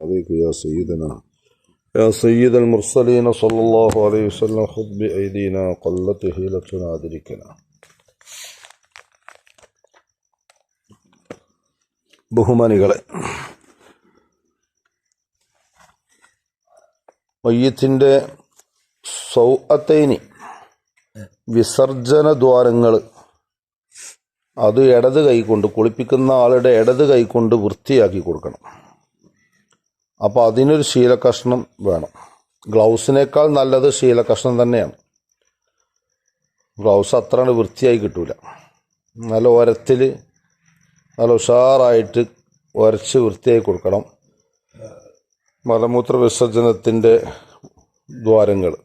عليك يا سيدنا يا سيد المرسلين صلى الله عليه وسلم خذ بأيدينا قلت هيلتنا أدركنا ബഹുമാനികളെ മയ്യത്തിൻ്റെ സൗഅത്തൈനി വിസർജന ദ്വാരങ്ങൾ അത് ഇടത് കൈകൊണ്ട് കുളിപ്പിക്കുന്ന ആളുടെ ഇടത് കൈകൊണ്ട് വൃത്തിയാക്കി കൊടുക്കണം അപ്പോൾ അതിനൊരു ശീലകഷ്ണം വേണം. ഗ്ലൗസിനേക്കാൾ നല്ലത് ശീലകഷ്ണം തന്നെയാണ്. ഗ്ലൗസ് അത്ര വൃത്തിയായി കിട്ടൂല. നല്ല ഉരത്തിൽ നല്ല ഉഷാറായിട്ട് ഉരച്ച് വൃത്തിയായി കൊടുക്കണം. മലമൂത്ര വിസർജനത്തിന്റെ ദ്വാരങ്ങൾ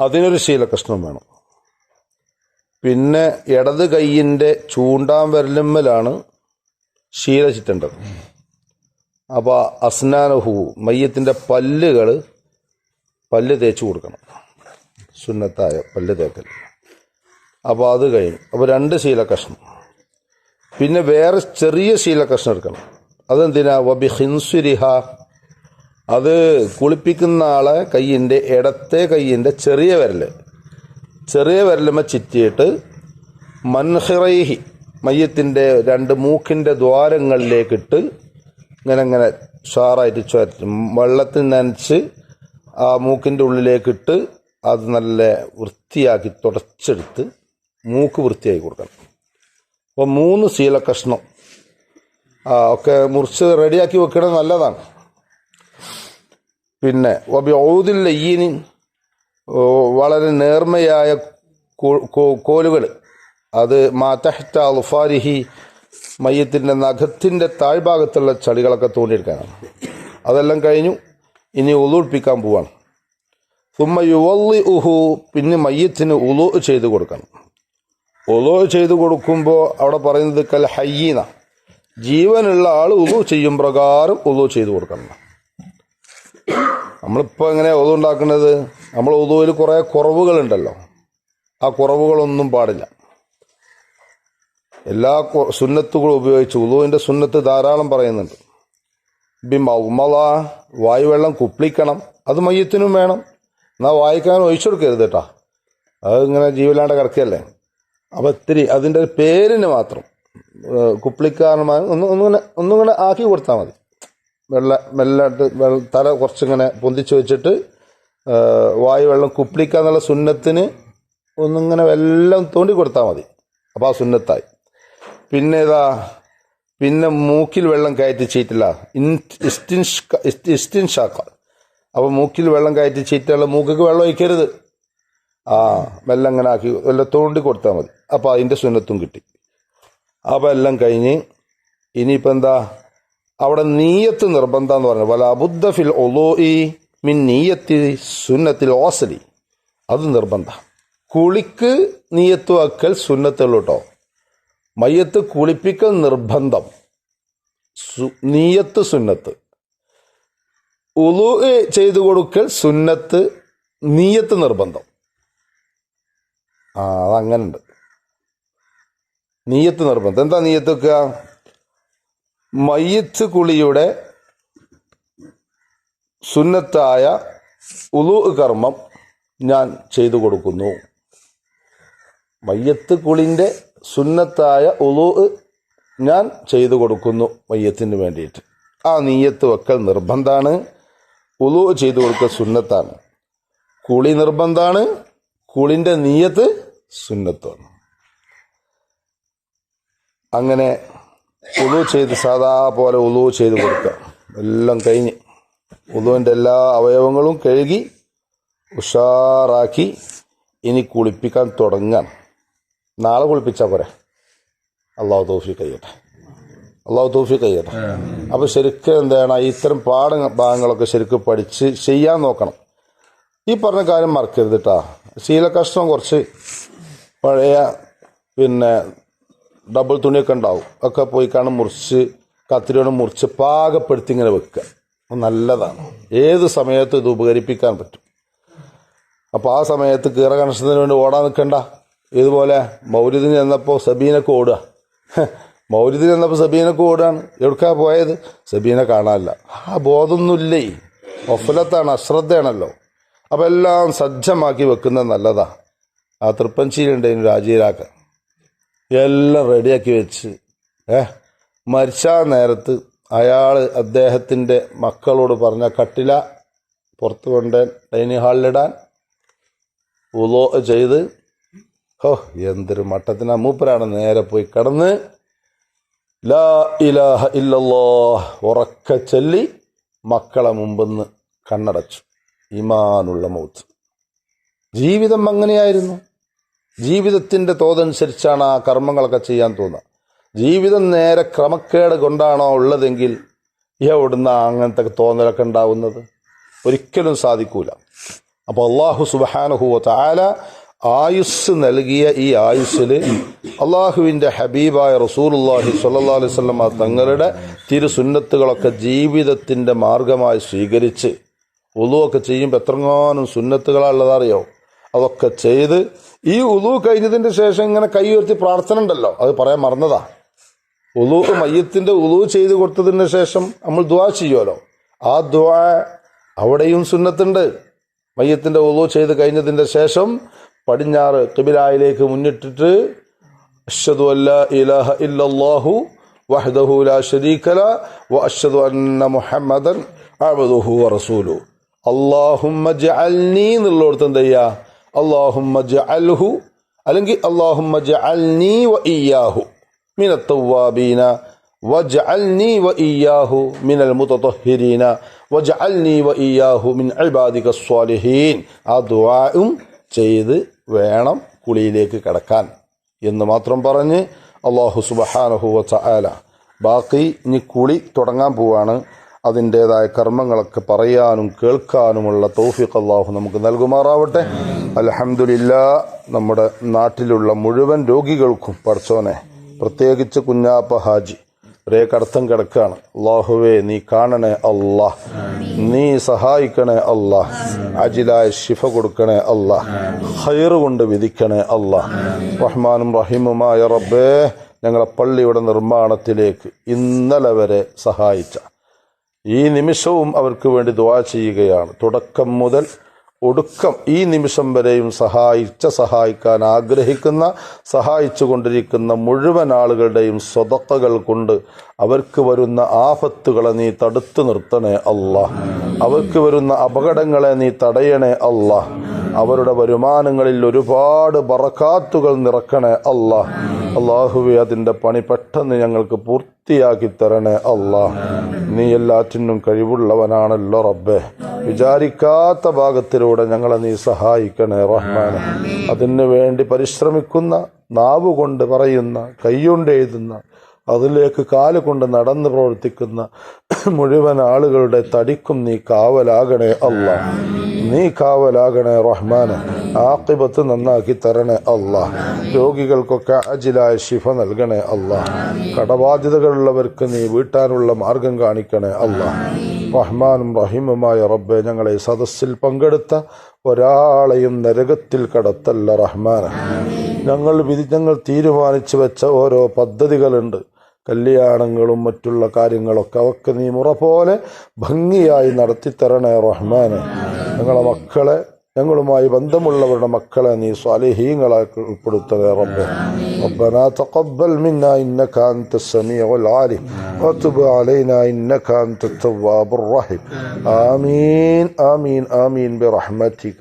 അതിനൊരു ശീലകഷ്ണം വേണം. പിന്നെ ഇടത് കൈയിന്റെ ചൂണ്ടാൻ വിരലുമ്മലാണ് ശീല അപ്പോൾ അസ്നാനഹു മയ്യത്തിന്റെ പല്ലുകൾ പല്ല് തേച്ച് കൊടുക്കണം. സുന്നത്തായ പല്ല് തേക്കൽ അപ്പോൾ അത് കഴിഞ്ഞു. അപ്പോൾ രണ്ട് ശീല കഷ്ണം പിന്നെ വേറെ ചെറിയ ശീല കഷ്ണം എടുക്കണം. അതെന്തിനാ? വബി ഹിൻസുരിഹ. അത് കുളിപ്പിക്കുന്ന ആളെ കയ്യിന്റെ ഇടത്തെ കയ്യിന്റെ ചെറിയ വിരൽ ചെറിയ വിരലുമ ചിറ്റിയിട്ട് മൻഹിറൈഹി മയ്യത്തിന്റെ രണ്ട് മൂക്കിന്റെ ദ്വാരങ്ങളിലേക്കിട്ട് ഇങ്ങനെ ഇങ്ങനെ ഷാറായിട്ട് ചുരറ്റും വെള്ളത്തിൽ നനച്ച് ആ മൂക്കിന്റെ ഉള്ളിലേക്കിട്ട് അത് നല്ല വൃത്തിയാക്കി തുടച്ചെടുത്ത് മൂക്ക് വൃത്തിയാക്കി കൊടുക്കണം. അപ്പോൾ മൂന്ന് ശീല ഒക്കെ മുറിച്ച് റെഡിയാക്കി വെക്കണത് നല്ലതാണ്. പിന്നെ വബി ഔദിൽ ഈനി വളരെ നേർമയായ കോലുകൾ അത് മാതഹ്ത അൽഫാരിഹി മയ്യത്തിന്റെ നഖത്തിന്റെ താഴ്ഭാഗത്തുള്ള ചളികളൊക്കെ തോണ്ടിയെടുക്കാനാണ്. അതെല്ലാം കഴിഞ്ഞു. ഇനി ഉളുപ്പിക്കാൻ പോവാണ്. സുമ്മ യുവല്ലി ഉഹു പിന്നെ മയ്യത്തിന് ഉലു ചെയ്ത് കൊടുക്കണം. ഉലു ചെയ്ത് കൊടുക്കുമ്പോൾ അവിടെ പറയുന്നത് കൽ ഹയ്യീന. ജീവനുള്ള ആൾ ഉലു ചെയ്യും പ്രകാരം ഉലു ചെയ്ത് കൊടുക്കണം. നമ്മളിപ്പോൾ എങ്ങനെ ഒതു ഉണ്ടാക്കുന്നത്? നമ്മൾ ഒതുവിൽ കുറേ കുറവുകളുണ്ടല്ലോ. ആ കുറവുകളൊന്നും പാടില്ല. എല്ലാ സുന്നത്തുകളും ഉപയോഗിച്ച് ഉദുവിന്റെ സുന്നത്ത് ധാരാളം പറയുന്നുണ്ട്. ബി മൗമള വായുവെള്ളം കുപ്പിക്കണം അത് മയ്യത്തിനും വേണം. എന്നാൽ വായിക്കാൻ ഒഴിച്ചു കൊടുക്കരുത് കേട്ടോ. അത് ഇങ്ങനെ ജീവലാണ്ട് കിടക്കുകയല്ലേ അപ്പം ഇത്തിരി അതിന്റെ ഒരു പേരിന് മാത്രം കുപ്പിളിക്കാരന്മാർ ഒന്ന് ഒന്നിങ്ങനെ ഒന്നിങ്ങനെ ആക്കി കൊടുത്താൽ മതി. വെള്ള മെല്ലായിട്ട് വെള്ള തല കുറച്ചിങ്ങനെ പൊന്തിച്ച് വെച്ചിട്ട് വായുവെള്ളം വായു വെള്ളം കുപ്പിളിക്കുക എന്നുള്ള സുന്നത്തിന് ഒന്നിങ്ങനെ എല്ലാം തോണ്ടി കൊടുത്താൽ മതി. അപ്പോൾ ആ സുന്നത്തായി. പിന്നെ ഇതാ പിന്നെ മൂക്കിൽ വെള്ളം കയറ്റി ചീറ്റില്ല ഇസ്റ്റിൻ ഷാക്ക അപ്പോൾ മൂക്കിൽ വെള്ളം കയറ്റി ചീറ്റുള്ള മൂക്കിക്ക് വെള്ളം ഒഴിക്കരുത്. ആ വെള്ളം ഇങ്ങനെ ആക്കി എല്ലാം തോണ്ടി കൊടുത്താൽ മതി. അപ്പോൾ അതിന്റെ സുന്നത്തും കിട്ടി. അപ്പോൾ എല്ലാം കഴിഞ്ഞ് ഇനിയിപ്പോൾ എന്താ അവിടെ നീയത്ത് നിർബന്ധം എന്ന് പറഞ്ഞു വല അബുദ്ധ ഫിൽ ഒലോഇ മിൻ നീയത്തി സുന്നത്തിൽ ഓസലി. അത് നിർബന്ധ. കുളിക്ക് നീയത്ത് വക്കൽ സുന്നത്തുള്ളൂ കേട്ടോ മയ്യത്ത് കുളിപ്പിക്കൽ നിർബന്ധം. നീയത്ത് സുന്നത്ത്. ഉളു ചെയ്തു കൊടുക്കൽ സുന്നത്ത് നീയത്ത് നിർബന്ധം. ആ അതങ്ങനുണ്ട്. നീയത്ത് നിർബന്ധം. എന്താ നീയത്ത് വെക്കുക? മയ്യത്ത് കുളിയുടെ സുന്നത്തായ ഉളു കർമ്മം ഞാൻ ചെയ്തു കൊടുക്കുന്നു. മയ്യത്ത് കുളിന്റെ സുന്നത്തായ ഉളു ഞാൻ ചെയ്തു കൊടുക്കുന്നു മയ്യത്തിന് വേണ്ടിയിട്ട്. ആ നീയത്ത് വെക്കൽ നിർബന്ധമാണ് ഉളു ചെയ്തു കൊടുക്കൽ സുന്നത്താണ്. കുളി നിർബന്ധമാണ് കുളിന്റെ നീയത്ത് സുന്നത്താണ്. അങ്ങനെ ഉളു ചെയ്ത് സാധാ പോലെ ഉളു ചെയ്ത് കൊടുക്കുക എല്ലാം കഴിഞ്ഞ് ഉളുവിന്റെ എല്ലാ അവയവങ്ങളും കഴുകി ഉഷാറാക്കി ഇനി കുളിപ്പിക്കാൻ തുടങ്ങാം നാളെ കുളിപ്പിച്ചാൽ പോരെ. അള്ളാഹു തോഫി കഴിയട്ടെ അള്ളാഹു തോഫി കഴിയട്ടെ അപ്പോൾ ശരിക്കും എന്താണ് ഇത്തരം പാട ഭാഗങ്ങളൊക്കെ ശരിക്കും പഠിച്ച് ചെയ്യാൻ നോക്കണം. ഈ പറഞ്ഞ കാര്യം മറക്കരുത് കേട്ടോ ശീലകഷ്ണം കുറച്ച് പഴയ പിന്നെ ഡബിൾ തുണിയൊക്കെ ഉണ്ടാവും. ഒക്കെ പോയി കാണും മുറിച്ച് കത്തിരിയോട് മുറിച്ച് പാകപ്പെടുത്തി ഇങ്ങനെ വെക്കുക. നല്ലതാണ്. ഏത് സമയത്തും ഇത് ഉപകരിപ്പിക്കാൻ പറ്റും. അപ്പോൾ ആ സമയത്ത് കീറ കണക്ഷത്തിന് വേണ്ടി ഓടാൻ നിൽക്കണ്ട. ഇതുപോലെ മൗര്യദിന് ചെന്നപ്പോൾ സബീനൊക്കെ ഓടുക. മൗര്യദിന് ചെന്നപ്പോൾ സബീനക്ക് ഓടുകയാണ്. എവിടക്കാ പോയത്? സബീനെ കാണാനില്ല. ആ ബോധമൊന്നുമില്ലേ? ഒഫലത്താണ് അശ്രദ്ധയാണല്ലോ. അപ്പോൾ എല്ലാം സജ്ജമാക്കി വെക്കുന്നത് നല്ലതാ. ആ തൃപ്പഞ്ചിയിലുണ്ട് അതിന് രാജീരാക്ക എല്ലാം റെഡിയാക്കി വെച്ച്. ഏ മരിച്ച നേരത്ത് അയാൾ അദ്ദേഹത്തിന്റെ മക്കളോട് പറഞ്ഞ കട്ടില പുറത്ത് കൊണ്ട് ഡൈനിങ് ഹാളിലിടാൻ ഉദോ ചെയ്ത് ഹോ എന്തൊരു മട്ടത്തിന്. മൂപ്പരാണ് നേരെ പോയി കടന്ന് ലാ ഇലാഹ ഇല്ലല്ലോ ഉറക്ക ചൊല്ലി മക്കളെ മുമ്പെന്ന് കണ്ണടച്ചു. ഇമാനുള്ള മൗത്ത്. ജീവിതം അങ്ങനെയായിരുന്നു. ജീവിതത്തിന്റെ തോതനുസരിച്ചാണ് ആ കർമ്മങ്ങളൊക്കെ ചെയ്യാൻ തോന്നുക. ജീവിതം നേരെ ക്രമക്കേട് കൊണ്ടാണോ ഉള്ളതെങ്കിൽ എവിടുന്ന അങ്ങനത്തെ തോന്നലൊക്കെ ഉണ്ടാവുന്നത്? ഒരിക്കലും സാധിക്കൂല. അപ്പോൾ അള്ളാഹു സുബാനുഹുവ താല ആയുസ് നൽകിയ ഈ ആയുസ്സിൽ അള്ളാഹുവിന്റെ ഹബീബായ റസൂലുല്ലാഹി സല്ലാ അലൈഹി വസല്ലമ തങ്ങളുടെ തിരുസുന്നത്തുകളൊക്കെ ജീവിതത്തിന്റെ മാർഗമായി സ്വീകരിച്ച് ഉളുവൊക്കെ ചെയ്യുമ്പോൾ എത്രങ്ങാനും സുന്നത്തുകളാണുള്ളതറിയോ അതൊക്കെ ചെയ്ത് ഈ ഉളു കഴിഞ്ഞതിന്റെ ശേഷം ഇങ്ങനെ കൈ ഉയർത്തി പ്രാർത്ഥന ഉണ്ടല്ലോ. അത് പറയാൻ മറന്നതാ. ഉളു മയ്യത്തിന്റെ ഉളു ചെയ്ത് കൊടുത്തതിന് ശേഷം നമ്മൾ ദുവാ ചെയ്യുമല്ലോ ആ ദുവാ അവിടെയും സുന്നത്തുണ്ട്. മയ്യത്തിന്റെ ഉളു ചെയ്ത് കഴിഞ്ഞതിന്റെ ശേഷം പടിഞ്ഞാറ് കിബിലായിലേക്ക് മുന്നിട്ടിട്ട് അഷദു അല്ലാ ഇലാഹ ഇല്ലല്ലാഹു വഹദഹു ലാ ഷരീഖല വ അഷദു അന്ന മുഹമ്മദൻ അബദുഹു റസൂലു. അള്ളാഹുമ്മ ജഅൽനി എന്നുള്ളടത്ത് എന്ത് ചെയ്യുക അള്ളാഹുമ്മ അല്ലെങ്കിൽ അള്ളാഹുമ്മ ജഅൽനി വ ഇയാഹു മിനത്തവാബീന വജഅൽനി വ ഇയാഹു മിനൽ മുതത്തൊഹിരീന വജഅൽനി വ ഇയാഹു മിൻ അൽബാദിക സ്വാലിഹീൻ. ആ ദുആയും ചെയ്ത് വേണം കുളിയിലേക്ക് കടക്കാൻ എന്ന് മാത്രം പറഞ്ഞ് അള്ളാഹു സുബഹാനഹു വല ബാക്കി ഇനി കുളി തുടങ്ങാൻ പോവാണ്. അതിന്റേതായ കർമ്മങ്ങളൊക്കെ പറയാനും കേൾക്കാനുമുള്ള തൗഫീഖ് അള്ളാഹു നമുക്ക് നൽകുമാറാവട്ടെ. അലഹമുല്ല നമ്മുടെ നാട്ടിലുള്ള മുഴുവൻ രോഗികൾക്കും പഠിച്ചോനെ പ്രത്യേകിച്ച് കുഞ്ഞാപ്പ ഹാജി ഒരേ കിടക്കുകയാണ്. അള്ളാഹുവേ നീ കാണണേ അള്ളാഹ് നീ സഹായിക്കണേ അള്ളാഹ് അജിലായ ശിഫ കൊടുക്കണേ അള്ളാഹ് ഹൈറ് കൊണ്ട് വിധിക്കണേ അള്ളാഹ് റഹ്മാനും റഹീമുമായ റബ്ബേ ഞങ്ങളെ പള്ളിയുടെ നിർമ്മാണത്തിലേക്ക് ഇന്നലെ വരെ സഹായിച്ച. ഈ നിമിഷവും അവർക്ക് വേണ്ടി ദ്വാ ചെയ്യുകയാണ്. തുടക്കം മുതൽ ഒടുക്കം ഈ നിമിഷം വരെയും സഹായിച്ച സഹായിക്കാൻ ആഗ്രഹിക്കുന്ന സഹായിച്ചു കൊണ്ടിരിക്കുന്ന മുഴുവൻ ആളുകളുടെയും സ്വതക്കകൾ കൊണ്ട് അവർക്ക് വരുന്ന ആപത്തുകളെ നീ തടുത്തു നിർത്തണേ അല്ലാ. അവർക്ക് വരുന്ന അപകടങ്ങളെ നീ തടയണേ അല്ലാ. അവരുടെ വരുമാനങ്ങളിൽ ഒരുപാട് ബറക്കാത്തുകൾ നിറക്കണേ അല്ലാ. അള്ളാഹുവെ അതിന്റെ പണി പെട്ടെന്ന് ഞങ്ങൾക്ക് പൂർത്തിയാക്കി തരണേ അള്ളാഹ് നീ എല്ലാറ്റിനും കഴിവുള്ളവനാണല്ലോ റബ്ബെ. വിചാരിക്കാത്ത ഭാഗത്തിലൂടെ ഞങ്ങളെ നീ സഹായിക്കണേ റഹ്മാനെ. അതിനു വേണ്ടി പരിശ്രമിക്കുന്ന നാവ് കൊണ്ട് പറയുന്ന കൈകൊണ്ട് എഴുതുന്ന അതിലേക്ക് കാൽ കൊണ്ട് നടന്ന് പ്രവർത്തിക്കുന്ന മുഴുവൻ ആളുകളുടെ തടിക്കും നീ കാവലാകണേ അല്ല നീ കാവലാകണേ റഹ്മാന്. ആക്കിബത്ത് നന്നാക്കി തരണേ അള്ളാഹ് രോഗികൾക്കൊക്കെ അജിലായ ശിഫ നൽകണേ അള്ളാഹ് കടബാധ്യതകളുള്ളവർക്ക് നീ വീട്ടാനുള്ള മാർഗം കാണിക്കണേ അള്ളാഹ് റഹ്മാനും റഹീമുമായ റബ്ബെ ഞങ്ങളെ സദസ്സിൽ പങ്കെടുത്ത ഒരാളെയും നരകത്തിൽ കടത്തല്ല റഹ്മാന. ഞങ്ങൾ വിധി ഞങ്ങൾ തീരുമാനിച്ചു വെച്ച ഓരോ പദ്ധതികളുണ്ട്. കല്യാണങ്ങളും മറ്റുള്ള കാര്യങ്ങളൊക്കെ അവർക്ക് നീ മുറ പോലെ ഭംഗിയായി നടത്തിത്തരണേ റഹ്മാനെ. ഞങ്ങളെ മക്കളെ ഞങ്ങളുമായി ബന്ധമുള്ളവരുടെ മക്കളെ നീ സ്വാലിഹീങ്ങളാക്കി ഉൾപ്പെടുത്തണേ റബ്ബെ ربنا تقبل منا إنك أنت السميع العليم وتب علينا إنك أنت التواب الرحيم آمين آمين آمين برحمتك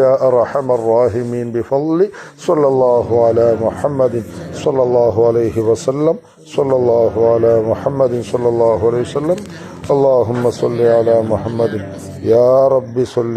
يا أرحم الراحمين بفضل صلى الله على محمد صلى الله عليه وسلم صلى الله على محمد صلى الله عليه وسلم اللهم صل على محمد يا رب صل